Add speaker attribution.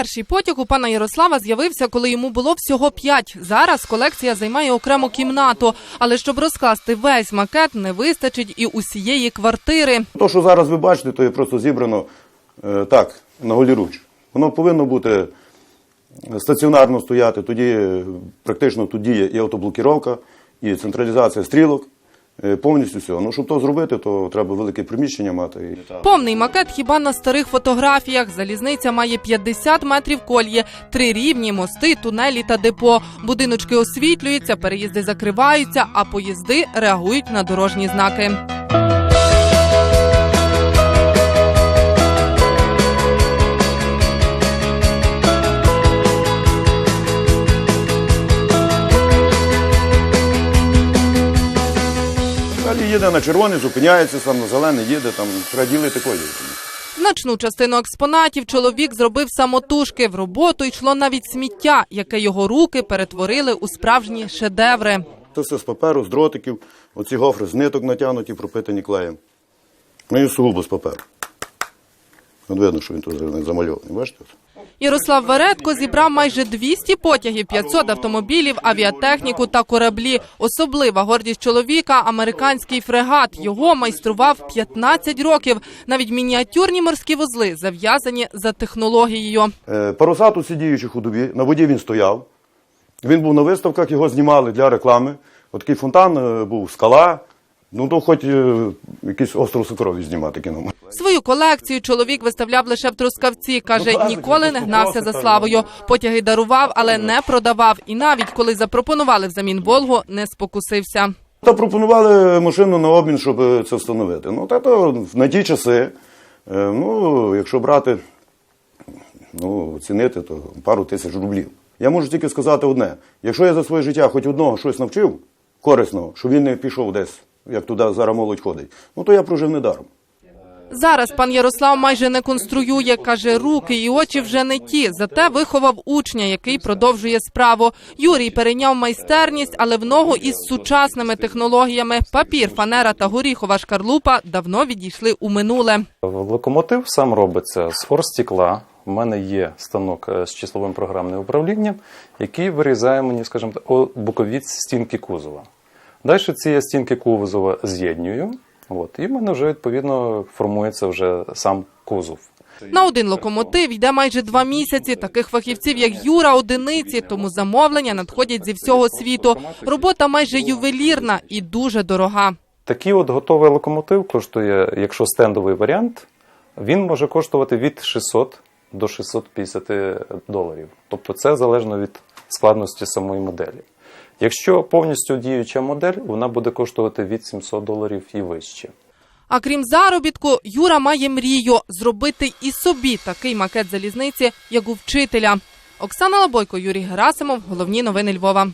Speaker 1: Перший потяг у пана Ярослава з'явився, коли йому було всього п'ять. Зараз колекція займає окрему кімнату. Але щоб розкласти весь макет, не вистачить і усієї квартири.
Speaker 2: То, що зараз ви бачите, то є просто зібрано е, так, на голіруч. Воно повинно бути стаціонарно стояти, тоді е, практично тут діє і автоблокіровка, і централізація стрілок, е, повністю все. Ну, щоб то зробити, то треба велике приміщення мати.
Speaker 1: Повний макет хіба на старих фотографіях. Залізниця має 50 метрів колії, три рівні, мости, тунелі та депо. Будиночки освітлюються, переїзди закриваються, а поїзди реагують на дорожні знаки.
Speaker 2: Їде на червоний, зупиняється, сам на зелений їде, там раділи такої.
Speaker 1: Значну частину експонатів чоловік зробив самотужки. В роботу йшло навіть сміття, яке його руки перетворили у справжні шедеври.
Speaker 2: Це все з паперу, з дротиків, оці гофри з ниток натягнуті, пропитані клеєм. Ну і сугубо з паперу. От видно, що він тут замальований, бачите?
Speaker 1: Ярослав Веретко зібрав майже 200 потягів, 500 автомобілів, авіатехніку та кораблі. Особлива гордість чоловіка – американський фрегат. Його майстрував 15 років. Навіть мініатюрні морські вузли зав'язані за технологією.
Speaker 2: Е, Паруса тут сидіючи ходові, на воді він стояв. Він був на виставках, його знімали для реклами. От такий фонтан е, був, скала. Ну то хоч е, якийсь остров Сокрові знімати кіно.
Speaker 1: Свою колекцію чоловік виставляв лише в Трускавці. Каже, ніколи не гнався за славою. Потяги дарував, але не продавав. І навіть коли запропонували взамін Волгу, не спокусився.
Speaker 2: Та пропонували машину на обмін, щоб е, це встановити. Ну, та то на ті часи, е, ну, якщо брати, ну, оцінити, то пару тисяч рублів. Я можу тільки сказати одне: якщо я за своє життя хоч одного щось навчив корисного, що він не пішов десь, як туди зараз молодь ходить, ну то я прожив недаром.
Speaker 1: Зараз пан Ярослав майже не конструює, каже, руки і очі вже не ті. Зате виховав учня, який продовжує справу. Юрій перейняв майстерність, але в ногу із сучасними технологіями. Папір, фанера та горіхова шкарлупа давно відійшли у минуле.
Speaker 3: Локомотив сам робиться з оргстекла. У мене є станок е, з числовим програмним управлінням, який вирізає мені, скажімо так, бокові стінки кузова. Далі ці стінки кузова з'єднюю, от, і в мене вже відповідно формується вже сам кузов.
Speaker 1: На один локомотив йде майже два місяці. Таких фахівців, як Юра, одиниці, тому замовлення надходять зі всього світу. Робота майже ювелірна і дуже дорога.
Speaker 3: Такий от готовий локомотив коштує, якщо стендовий варіант, він може коштувати від 600 до 650 доларів. Тобто це залежно від складності самої моделі. Якщо повністю діюча модель, вона буде коштувати від 700 доларів і вище.
Speaker 1: А крім заробітку, Юра має мрію зробити і собі такий макет залізниці, як у вчителя. Оксана Лабойко, Юрій Герасимов. Головні новини Львова.